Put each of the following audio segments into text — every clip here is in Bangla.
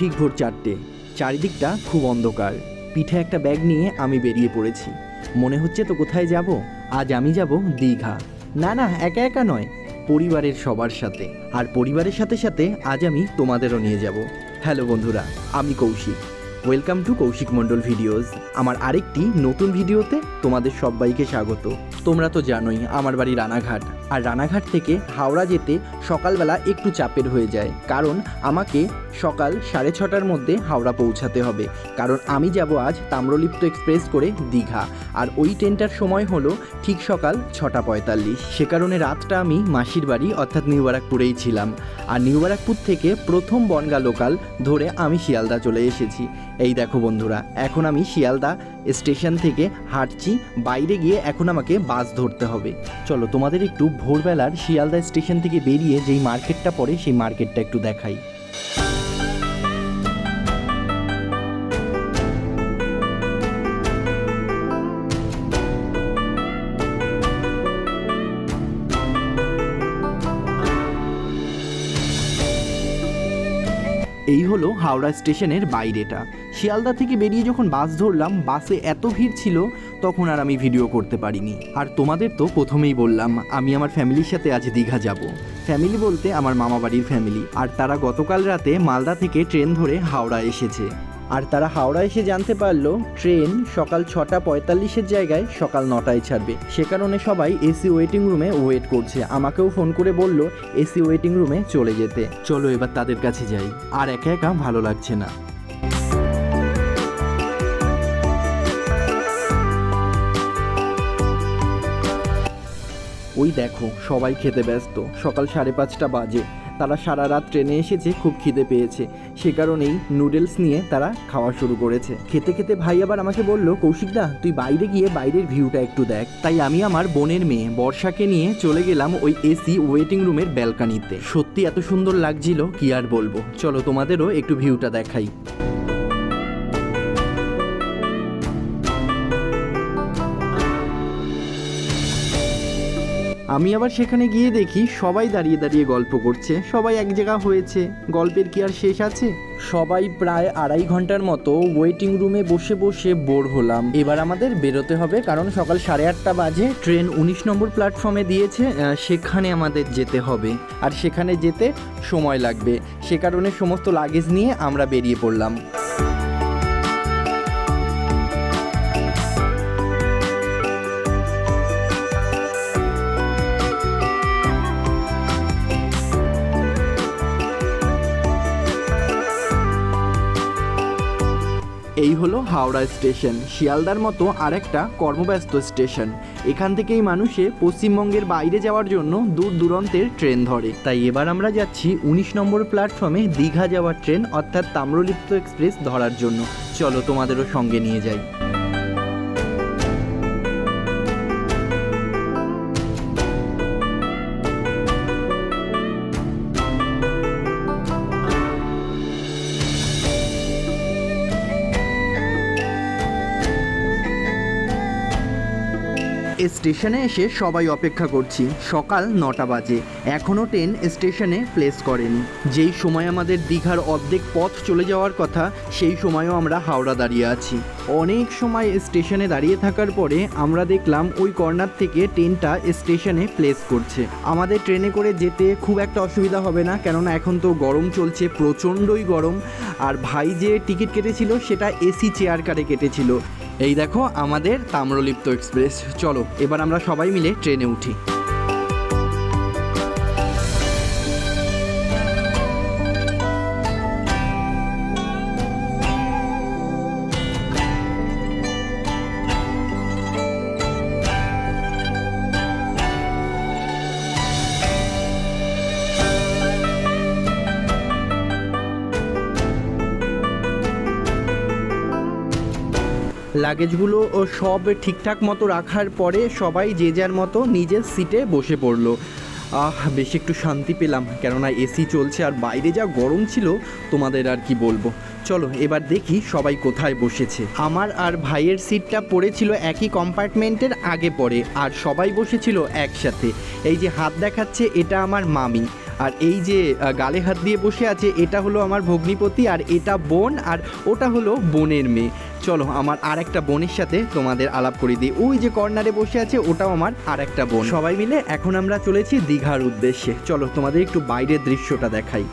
ঠিক ভোর চারটে। চারিদিকটা খুব অন্ধকার। পিঠে একটা ব্যাগ নিয়ে আমি বেরিয়ে পড়েছি। মনে হচ্ছে তো কোথায় যাব? আজ আমি যাব দীঘা। না না, একা একা নয়। পরিবারের সবার সাথে। আর পরিবারের সাথে সাথে আজ আমি তোমাদেরও নিয়ে যাব। হ্যালো বন্ধুরা, আমি Koushik. Welcome to Koushik Mondal videos আমার আরেকটি নতুন ভিডিওতে তোমাদের সবাইকে স্বাগত। তোমরা তো জানোই আমার বাড়ি রানাঘাট। আর রানাঘাট থেকে হাওড়া যেতে সকালবেলা একটু চাপের হয়ে যায়। কারণ আমাকে সকাল সাড়ে ছটার মধ্যে হাওড়া পৌঁছাতে হবে। কারণ আমি যাব আজ তাম্রলিপ্ত এক্সপ্রেস করে দীঘা। আর ওই ট্রেনটার সময় হলো ঠিক সকাল ছটা পঁয়তাল্লিশ। সে কারণে রাতটা আমি মাসির বাড়ি, অর্থাৎ নিউ বারাকপুরেই ছিলাম। আর নিউ বারাকপুর থেকে প্রথম বনগা লোকাল ধরে আমি শিয়ালদা চলে এসেছি। এই দেখো বন্ধুরা, এখন আমি শিয়ালদা স্টেশন থেকে হাঁটছি, বাইরে গিয়ে এখন আমাকে বাস ধরতে হবে। চলো তোমাদের একটু ভোরবেলার শিয়ালদা স্টেশন থেকে বেরিয়ে যেই মার্কেটটা পড়ে সেই মার্কেটটা একটু দেখাই। এই হলো হাওড়া স্টেশনের বাইরেটা। শিয়ালদা থেকে বেরিয়ে যখন বাস ধরলাম, বাসে এত ভিড় ছিল, তখন আর আমি ভিডিও করতে পারিনি। আর তোমাদের তো প্রথমেই বললাম, আমি আমার ফ্যামিলির সাথে আজ দীঘা যাব। ফ্যামিলি বলতে আমার মামাবাড়ির ফ্যামিলি আর তারা গতকাল রাতে মালদা থেকে ট্রেন ধরে হাওড়া এসেছে। আর তারা হাওড়া এসে জানতে পারল, ট্রেন সকাল ছটা পঁয়তাল্লিশের জায়গায় সকাল নটায় ছাড়বে। সে কারণে সবাই এসি ওয়েটিং রুমে ওয়েট করছে। আমাকেও ফোন করে বলল, এসি ওয়েটিং রুমে চলে যেতে। চলো এবার তাদের কাছে যাই। আর একা একা ভালো লাগছে না। ওই দেখো, সবাই খেতে ব্যস্ত। সকাল সাড়ে পাঁচটা বাজে। তারা সারা রাত ট্রেনে এসেছে, খুব খিদে পেয়েছে। সে কারণেই নুডলস নিয়ে তারা খাওয়া শুরু করেছে। খেতে খেতে ভাই আবার আমাকে বলল কৌশিকদা তুই বাইরে গিয়ে বাইরের ভিউটা একটু দেখ। তাই আমি আমার বোনের মেয়ে বর্ষাকে নিয়ে চলে গেলাম ওই এসি ওয়েটিং রুমের ব্যালকানিতে। সত্যি এত সুন্দর লাগছিল, কি আর বলব? চলো তোমাদেরও একটু ভিউটা দেখাই। আমি আবার সেখানে গিয়ে দেখি সবাই দাঁড়িয়ে দাঁড়িয়ে গল্প করছে। সবাই এক জায়গা হয়েছে। গল্পের কি আর শেষ আছে? সবাই প্রায় আড়াই ঘণ্টার মতো ওয়েটিং রুমে বসে বসে বোর হলাম। এবার আমাদের বেরোতে হবে, কারণ সকাল সাড়ে আটটা বাজে। ট্রেন উনিশ নম্বর প্ল্যাটফর্মে দিয়েছে সেখানে আমাদের যেতে হবে। আর সেখানে যেতে সময় লাগবে। সে কারণে সমস্ত লাগেজ নিয়ে আমরা বেরিয়ে পড়লাম। এই হলো হাওড়া স্টেশন। শিয়ালদার মতো আরেকটা কর্মব্যস্ত স্টেশন। এখান থেকেই মানুষে পশ্চিমবঙ্গের বাইরে যাওয়ার জন্য দূর দূরান্তের ট্রেন ধরে। তাই এবার আমরা যাচ্ছি উনিশ নম্বর প্ল্যাটফর্মে দীঘা যাওয়ার ট্রেন, অর্থাৎ তাম্রলিপ্ত এক্সপ্রেস ধরার জন্য। চলো তোমাদেরও সঙ্গে নিয়ে যাই। স্টেশনে এসে সবাই অপেক্ষা করছি। সকাল নটা বাজে। এখনও ট্রেন স্টেশনে প্লেস করেনি। যেই সময় আমাদের দীঘার অর্ধেক পথ চলে যাওয়ার কথা, সেই সময়ও আমরা হাওড়া দাঁড়িয়ে আছি। অনেক সময় স্টেশনে দাঁড়িয়ে থাকার পরে আমরা দেখলাম ওই কর্নার থেকে ট্রেনটা স্টেশনে প্লেস করছে। আমাদের ট্রেনে করে যেতে খুব একটা অসুবিধা হবে না, কেননা এখন তো গরম চলছে, প্রচণ্ডই গরম। আর ভাই যে টিকিট কেটেছিল, সেটা এসি চেয়ার কারে কেটেছিল। এই দেখো আমাদের তাম্রলিপ্ত এক্সপ্রেস চলো, এবার আমরা সবাই মিলে ট্রেনে উঠি। লাগেজগুলো সব ঠিকঠাক মতো রাখার পরে সবাই যে যার মতো নিজের সিটে বসে পড়ল। আহ, বেশ একটু শান্তি পেলাম, কেননা এসি চলছে আর বাইরে যা গরম ছিল, তোমাদের আর কি বলব। চলো, এবার দেখি সবাই কোথায় বসেছে। আমার আর ভাইয়ের সিটটা পড়েছিল একই কম্পার্টমেন্টের আগে পড়ে, আর সবাই বসেছিল একসাথে। এই যে হাত দেখাচ্ছে, এটা আমার মামি। আর এই যে গালে হাত দিয়ে বসে আছে, এটা হলো আমার ভগ্নিপতি আর এটা বোন, আর ওটা হলো বোনের মেয়ে। চলো, আমার আর একটা বোনের সাথে তোমাদের আলাপ করে দিই। ওই যে কর্নারে বসে আছে, ওটাও আমার আর একটা বোন। সবাই মিলে এখন আমরা চলেছি দীঘার উদ্দেশ্যে। চলো, তোমাদের একটু বাইরের দৃশ্যটা দেখাই।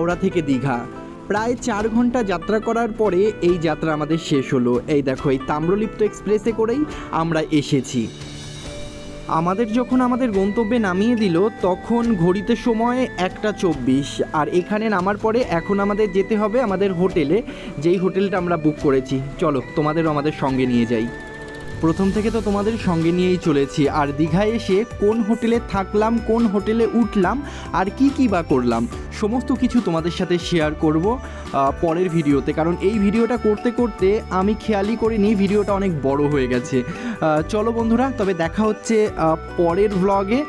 হাওড়া থেকে দীঘা। প্রায় চার ঘণ্টা যাত্রা করার পরে এই যাত্রা আমাদের শেষ হলো। এই দেখো, এই তাম্রলিপ্ত এক্সপ্রেসে করেই আমরা এসেছি। আমাদের যখন আমাদের গন্তব্যে নামিয়ে দিল, তখন ঘড়িতে সময় একটা চব্বিশ। আর এখানে নামার পরে এখন আমাদের যেতে হবে আমাদের হোটেলে। যেই হোটেলটা আমরা বুক করেছি। চলো, তোমাদেরও আমাদের সঙ্গে নিয়ে যাই। প্রথম থেকে তো তোমাদের সঙ্গে নিয়েই চলেছি। আর দীঘায় এসে কোন হোটেলে থাকলাম, কোন হোটেলে উঠলাম, আর কি কি বা করলাম, সমস্ত কিছু তোমাদের সাথে শেয়ার করব পরের ভিডিওতে। কারণ এই ভিডিওটা করতে করতে আমি খেয়ালই করিনি, ভিডিওটা অনেক বড় হয়ে গেছে। চলো বন্ধুরা, তবে দেখা হচ্ছে পরের ভ্লগে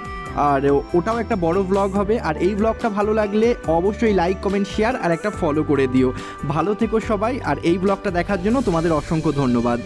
আর ওটাও একটা বড় ভ্লগ হবে। আর এই ব্লগটা ভালো লাগলে অবশ্যই লাইক কমেন্ট শেয়ার আর একটা ফলো করে দিও। ভালো থেকো সবাই, আর এই ব্লগটা দেখার জন্য তোমাদের অসংখ্য ধন্যবাদ।